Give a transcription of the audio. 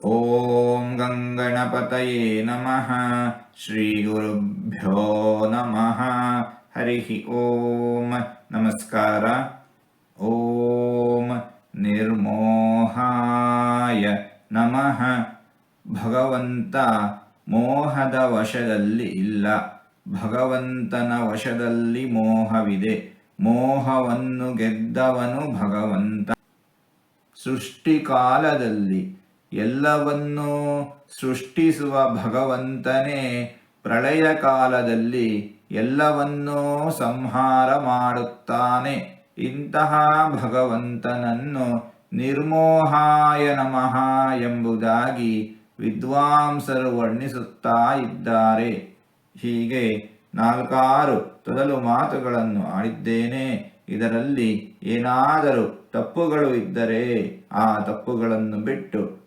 ॐ गङ्गणपतये नमः श्रीगुरुभ्यो नमः हरिः ॐ नमस्कार ॐ ನಿರ್ಮೋಹಾಯ ನಮಃ ಭಗವಂತ ಮೋಹದ ವಶದಲ್ಲಿ ಇಲ್ಲ ಭಗವಂತನ ವಶದಲ್ಲಿ ಮೋಹವಿದೆ ಮೋಹವನ್ನು ಗೆದ್ದವನು ಭಗವಂತ ಸೃಷ್ಟಿಕಾಲದಲ್ಲಿ ಎಲ್ಲವನ್ನೂ ಸೃಷ್ಟಿಸುವ ಭಗವಂತನೇ ಪ್ರಳಯ ಕಾಲದಲ್ಲಿ ಎಲ್ಲವನ್ನೂ ಸಂಹಾರ ಮಾಡುತ್ತಾನೆ. ಇಂತಹ ಭಗವಂತನನ್ನು ನಿರ್ಮೋಹಾಯ ನಮಃ ಎಂಬುದಾಗಿ ವಿದ್ವಾಂಸರು ವರ್ಣಿಸುತ್ತಾ ಇದ್ದಾರೆ. ಹೀಗೆ ನಾಲ್ಕಾರು ತೊದಲು ಮಾತುಗಳನ್ನು ಆಡಿದ್ದೇನೆ. ಇದರಲ್ಲಿ ಏನಾದರೂ ತಪ್ಪುಗಳು ಇದ್ದರೆ ಆ ತಪ್ಪುಗಳನ್ನು ಬಿಟ್ಟು